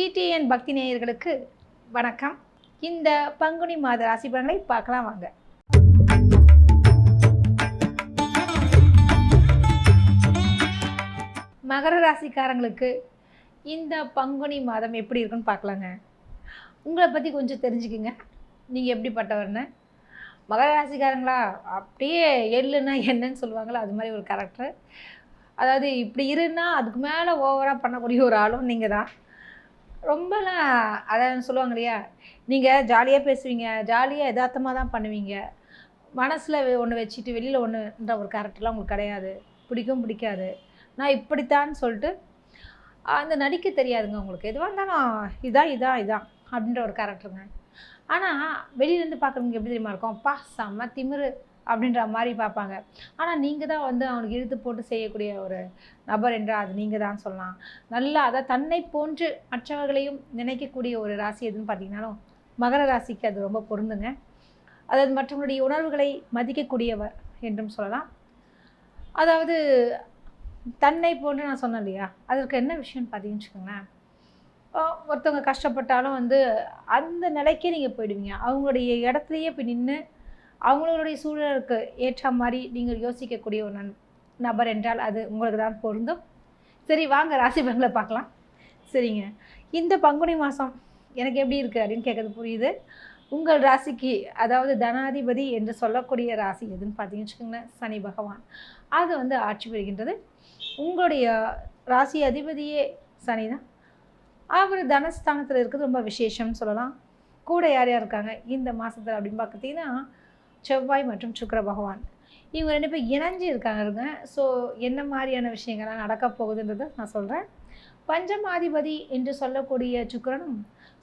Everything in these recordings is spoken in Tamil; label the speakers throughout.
Speaker 1: டிடிஎன் பக்தி நேயர்களுக்கு வணக்கம். இந்த பங்குனி மாத ராசி பலன்களை பார்க்கலாம் வாங்க. மகர ராசிக்காரங்களுக்கு இந்த பங்குனி மாதம் எப்படி இருக்குன்னு பார்க்கலாங்க. உங்களை பற்றி கொஞ்சம் தெரிஞ்சுக்குங்க. நீங்கள் எப்படிப்பட்டவர்னு. மகர ராசிக்காரங்களா? அப்படியே எள்ளுன்னா என்னன்னு சொல்லுவாங்களோ அது மாதிரி ஒரு கேரக்டர் அதாவது இப்படி இருன்னா அதுக்கு மேலே ஓவராக பண்ணக்கூடிய ஒரு ஆளும் நீங்கள் தான் ரொம்பலாம் அதான் சொல்லுவாங்க இல்லையா? நீங்கள் ஜாலியாக பேசுவீங்க ஜாலியாக யதார்த்தமாக தான் பண்ணுவீங்க. மனசில் ஒன்று வச்சுட்டு வெளியில் ஒன்றுன்ற ஒரு கேரக்டர்லாம் உங்களுக்கு கிடையாது. பிடிக்கும் பிடிக்காது. நான் இப்படித்தான் சொல்லிட்டு அந்த நடிக்க தெரியாதுங்க உங்களுக்கு. எதுவாக இருந்தாலும் இதான் இதான் இதான் அப்படின்ற ஒரு கேரக்டருங்க. ஆனால் வெளியிலேருந்து பார்க்குறவங்க எப்படி தெரியுமா இருக்கும்? பா செம்ம திமிரு. அப்படின்ற மாதிரி பார்ப்பாங்க. ஆனால் நீங்கள் தான் வந்து அவனுக்கு இழுத்து போட்டு செய்யக்கூடிய ஒரு நபர் என்றால் அது நீங்கள் தான் சொல்லலாம். நல்லா அதாவது தன்னை போன்று மற்றவர்களையும் நினைக்கக்கூடிய ஒரு ராசி எதுன்னு பார்த்தீங்கன்னாலும் மகர ராசிக்கு அது ரொம்ப பொருந்துங்க. அதாவது மற்றவங்களுடைய உணர்வுகளை மதிக்கக்கூடியவர் என்றும் சொல்லலாம். அதாவது தன்னை போன்று நான் சொன்னேன் இல்லையா? அதற்கு என்ன விஷயம்னு பார்த்தீங்கன்னு வச்சுக்கோங்களேன். ஒருத்தவங்க கஷ்டப்பட்டாலும் வந்து அந்த நிலைக்கே நீங்கள் போயிடுவீங்க. அவங்களுடைய இடத்துலையே போய் நின்று அவங்களுடைய சூழலுக்கு ஏற்ற மாதிரி நீங்கள் யோசிக்கக்கூடிய ஒரு நன் நபர் என்றால் அது உங்களுக்கு தான் பொருந்தும். சரி வாங்க ராசி பலன்களை பார்க்கலாம். சரிங்க. இந்த பங்குனி மாதம் எனக்கு எப்படி இருக்குது அப்படின்னு கேட்குறது புரியுது. உங்கள் ராசிக்கு அதாவது தனாதிபதி என்று சொல்லக்கூடிய ராசி எதுன்னு பார்த்தீங்கன்னு வச்சுக்கோங்களேன் சனி பகவான். அது வந்து ஆட்சி பெறுகின்றது உங்களுடைய ராசி அதிபதியே சனி தான். அவர் தனஸ்தானத்தில் இருக்கிறது ரொம்ப விசேஷம்னு சொல்லலாம். கூட யார் யார் இருக்காங்க? இந்த மாதத்தில் அப்படின்னு பார்த்தீங்கன்னா செவ்வாய் மற்றும் சுக்கர பகவான். இவங்க ரெண்டு பேர் இணைஞ்சு இருக்காங்க ஸோ என்ன மாதிரியான விஷயங்கள்லாம் நடக்க போகுதுன்றதை நான் சொல்கிறேன் பஞ்சமாதிபதி என்று சொல்லக்கூடிய சுக்கரனும்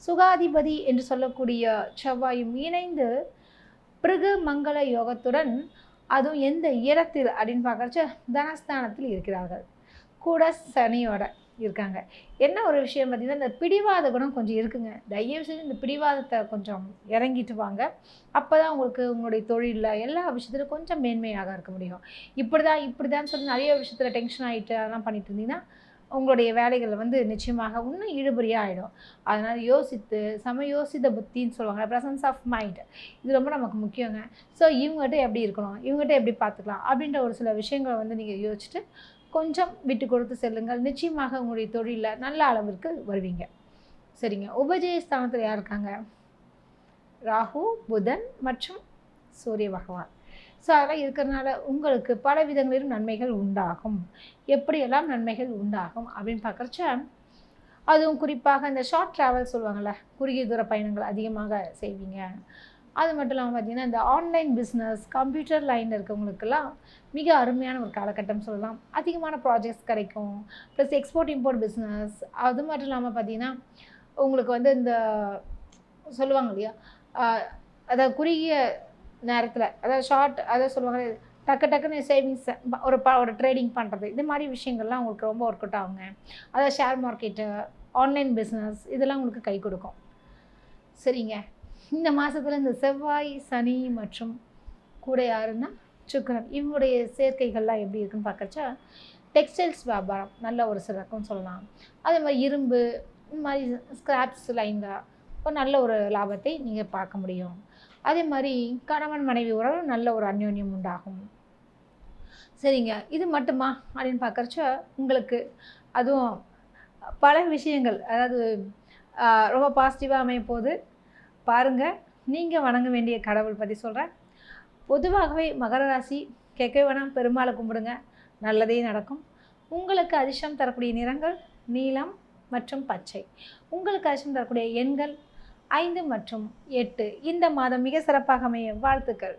Speaker 1: சுகாதிபதி என்று சொல்லக்கூடிய செவ்வாயும் இணைந்து பிருகு மங்கள யோகத்துடன் அதுவும் எந்த இடத்தில் அப்படின்னு பார்க்கறச்ச தனஸ்தானத்தில் இருக்கிறார்கள். கூட சனியோட. இருக்காங்க. என்ன ஒரு விஷயம் பார்த்தீங்கன்னா இந்த பிடிவாத குணம் கொஞ்சம் இருக்குங்க. தயவு செஞ்சு இந்த பிடிவாதத்தை கொஞ்சம் இறங்கிட்டு வாங்க. அப்போ தான் உங்களுக்கு உங்களுடைய தொழிலில் எல்லா விஷயத்துலையும் கொஞ்சம் மேன்மையாக இருக்க முடியும். இப்படி தான் இப்படி தான் சொல்லி நிறைய விஷயத்தில் டென்ஷன் ஆகிட்டு அதெல்லாம் பண்ணிட்டு இருந்தீங்கன்னா உங்களுடைய வேலைகள் வந்து நிச்சயமாக இன்னும் இழுபறியாக ஆகிடும் அதனால் யோசித்து சம யோசித்த புத்தின்னு சொல்லுவாங்க. ப்ரெசன்ஸ் ஆஃப் மைண்ட் இது ரொம்ப நமக்கு முக்கியங்க. ஸோ இவங்ககிட்ட எப்படி இருக்கணும்? இவங்ககிட்ட எப்படி பார்த்துக்கலாம்? அப்படின்ற ஒரு சில விஷயங்களை வந்து நீங்கள் யோசிச்சுட்டு கொஞ்சம் விட்டு கொடுத்து செல்லுங்கள். நிச்சயமாக உங்களுடைய தொழிலில் நல்ல அளவிற்கு வருவீங்க. சரிங்க. உபஜய ஸ்தானத்தில் யார் இருக்காங்க? ராகு புதன் மற்றும் சூரிய பகவான். ஸோ அதெல்லாம் இருக்கிறதுனால உங்களுக்கு பல விதங்களிலும் நன்மைகள் உண்டாகும். எப்படியெல்லாம் நன்மைகள் உண்டாகும் அப்படின்னு பார்க்குறச்ச அதுவும் குறிப்பாக இந்த ஷார்ட் ட்ராவல் சொல்லுவாங்கள்ல குறுகிய தூர பயணங்கள் அதிகமாக செய்வீங்க. அது மட்டும் இல்லாமல் பார்த்தீங்கன்னா இந்த ஆன்லைன் பிஸ்னஸ் கம்ப்யூட்டர் லைனில் இருக்கவங்களுக்கெல்லாம் மிக அருமையான ஒரு காலகட்டம் சொல்லலாம். அதிகமான ப்ராஜெக்ட்ஸ் கிடைக்கும். ப்ளஸ் எக்ஸ்போர்ட் இம்போர்ட் பிஸ்னஸ் அது மட்டும் இல்லாமல் பார்த்தீங்கன்னா உங்களுக்கு வந்து இந்த சொல்லுவாங்க இல்லையா? அதாவது குறுகிய நேரத்தில் அதாவது ஷார்ட் அதாவது சொல்லுவாங்க டக்கு டக்குன்னு சேவிங்ஸ் ஒரு ப ஒரு ட்ரேடிங் பண்ணுறது இது மாதிரி விஷயங்கள்லாம் உங்களுக்கு ரொம்ப ஒர்க் அவுட் ஆகுங்க. அதாவது ஷேர் மார்க்கெட்டு ஆன்லைன் பிஸ்னஸ் இதெல்லாம் உங்களுக்கு கை கொடுக்கும். சரிங்க? இந்த மாதத்தில் இந்த செவ்வாய் சனி மற்றும் கூட யாருன்னா சுக்கரன். இவங்களுடைய சேர்க்கைகள்லாம் எப்படி இருக்குன்னு பார்க்கறச்சா டெக்ஸ்டைல்ஸ் வியாபாரம் நல்ல ஒரு சிறக்கும்னு சொல்லலாம். அதே மாதிரி இரும்பு இந்த மாதிரி ஸ்கிராப்ஸ் லைனில் ஒரு நல்ல ஒரு லாபத்தை நீங்கள் பார்க்க முடியும். அதே மாதிரி கணவன் மனைவி உறவு நல்ல ஒரு அந்யோன்யம் உண்டாகும். சரிங்க. இது மட்டுமா அப்படின்னு பார்க்கறச்ச உங்களுக்கு அதுவும் பல விஷயங்கள். அதாவது ரொம்ப பாசிட்டிவாக அமையும் போது பாருங்கள் நீங்கள் வணங்க வேண்டிய கடவுள் பற்றி சொல்கிறேன் பொதுவாகவே மகர ராசி கேட்க வேணாம் பெருமாளை கும்பிடுங்க. நல்லதே நடக்கும். உங்களுக்கு அதிர்ஷ்டம் தரக்கூடிய நிறங்கள் நீலம் மற்றும் பச்சை. உங்களுக்கு அதிர்ஷ்டம் தரக்கூடிய எண்கள் ஐந்து மற்றும் எட்டு. இந்த மாதம் மிக சிறப்பாக அமைய வாழ்த்துக்கள்.